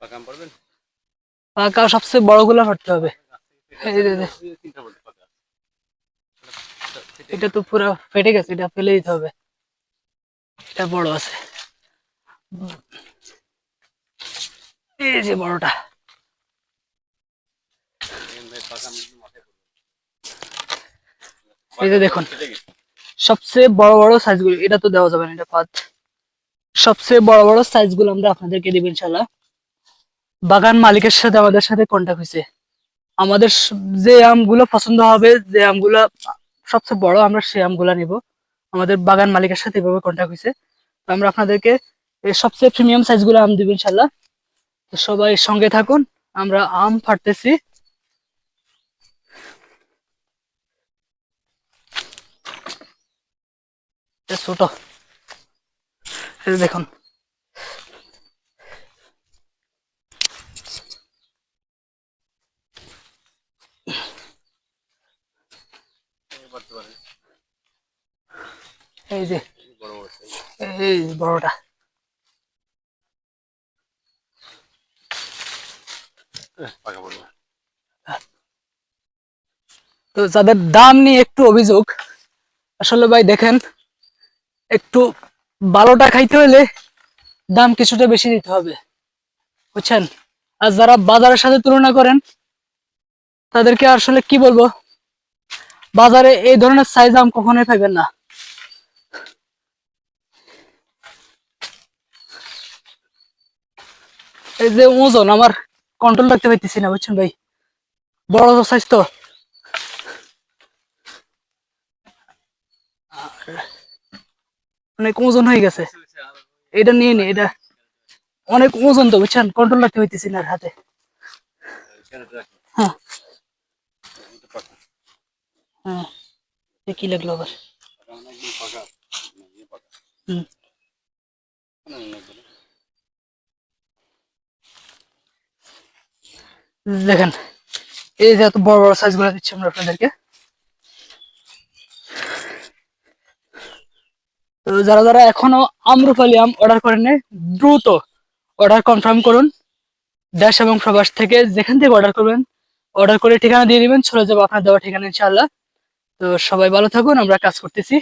পারবেন পাকা সবচেয়ে বড়গুলো ফাটতে হবে। এটা তো পুরো ফেটে গেছে এটা ফেলে দিতে হবে। এটা বড় আছে। এই যে বড়টা। এই যে দেখুন সবচেয়ে বড় বড় সাইজগুলো এটা তো দেওয়া যাবে না এটা পাত। সবচেয়ে বড় বড় সাইজগুলো আমরা আপনাদেরকে দিব ইনশাল্লাহ বাগান মালিকের সাথে আমাদের সাথে কন্ট্যাক্ট হয়েছে। আমাদের যে আমগুলো পছন্দ হবে, যে আমগুলো সবচেয়ে বড়, আমরা সেই আমগুলো নিব। আমাদের বাগান মালিকের সাথে এভাবে কন্ট্যাক্ট হয়েছে। তো আমরা আপনাদেরকে সবচেয়ে প্রিমিয়াম সাইজগুলো আম দিব ইনশাল্লাহ। তো সবাই সঙ্গে থাকুন, আমরা আম ফাটতেছি। ছোট। দেখুন। এই যে এই বড়টা। তো যাদের দাম নিয়ে একটু অভিযোগ আসলে ভাই দেখেন একটু ভালোটা খাইতে হলে দাম কিছুটা বেশি দিতে হবে বুঝছেন? আর যারা বাজারের সাথে তুলনা করেন তাদেরকে আসলে কি বলব? বাজারে এই ধরনের সাইজ আম কখনোই পাইবেন না। এই যে ওজন, আমার কন্ট্রোল রাখতে পারতেছি না, বুঝছেন ভাই? বড় সাইজ তো। অনেক ওজন হয়ে গেছে। এটা নিয়ে নি, এটা অনেক ওজন তো, বুঝছেন? কন্ট্রোল রাখতে পারতেছি না হাতে। হ্যাঁ। হ্যাঁ কি লাগল আবার না, না, না, না। দেখেন, এই যে এত বড় বড় সাইজগুলো দিচ্ছি আমরা আপনাদেরকে। তো যারা যারা এখনও আমরুপালি আম অর্ডার করেন দ্রুত অর্ডার কনফার্ম করুন। দেশ এবং প্রবাস থেকে যেখান থেকে অর্ডার করবেন অর্ডার করে ঠিকানা দিয়ে দিবেন, চলে যাব আপনার দেওয়া ঠিকানা ইনশাল্লাহ তো সবাই ভালো থাকুন, আমরা কাজ করতেছি।